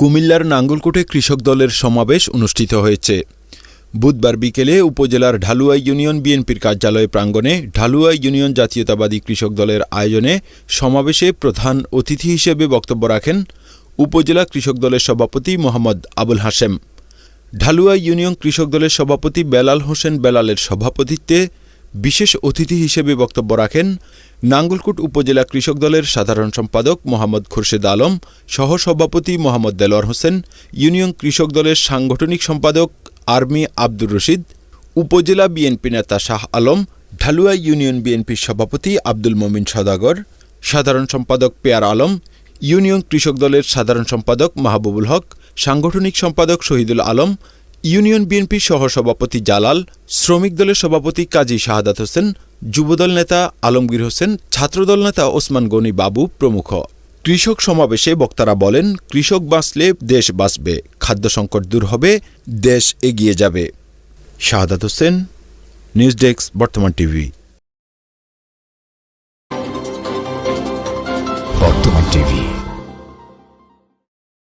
কুমিল্লার নাঙ্গলকোটে কৃষক দলের সমাবেশ অনুষ্ঠিত হয়েছে। বুধবার বিকেলে উপজেলার ঢালুয়া ইউনিয়ন বিএনপির কার্যালয় প্রাঙ্গণে ঢালুয়া ইউনিয়ন জাতীয়তাবাদী কৃষক দলের আয়োজনে সমাবেশে প্রধান অতিথি হিসেবে বক্তব্য রাখেন উপজেলা কৃষক দলের সভাপতি মোহাম্মদ আবুল হাশেম। ঢালুয়া ইউনিয়ন কৃষক দলের সভাপতি বেলাল হোসেন বেলালের সভাপতিত্বে বিশেষ অতিথি হিসেবে বক্তব্য রাখেন নাঙ্গলকোট উপজেলা কৃষক দলের সাধারণ সম্পাদক মোহাম্মদ খুরশেদ আলম, সহসভাপতি মোহাম্মদ দেলোয়ার হোসেন, ইউনিয়ন কৃষক দলের সাংগঠনিক সম্পাদক আর্মি আব্দুর রশিদ, উপজেলা বিএনপি নেতা শাহ আলম, ঢালুয়া ইউনিয়ন বিএনপির সভাপতি আব্দুল মমিন সদাগর, সাধারণ সম্পাদক পেয়ার আলম, ইউনিয়ন কৃষক দলের সাধারণ সম্পাদক মাহবুবুল হক, সাংগঠনিক সম্পাদক শহীদুল আলম ইউনিয়ন বিএনপির সহসভাপতি জালাল, শ্রমিক দলের সভাপতি কাজী শাহাদাত হোসেন, যুবদল নেতা আলমগীর হোসেন, ছাত্রদল নেতা ওসমান গনি বাবু প্রমুখ। কৃষক সমাবেশে বক্তারা বলেন, কৃষক বাঁচলে দেশ বাঁচবে, খাদ্য সংকট দূর হবে, দেশ এগিয়ে যাবে। Shahadat Hossain, news desk, Bartaman TV. Bartaman TV.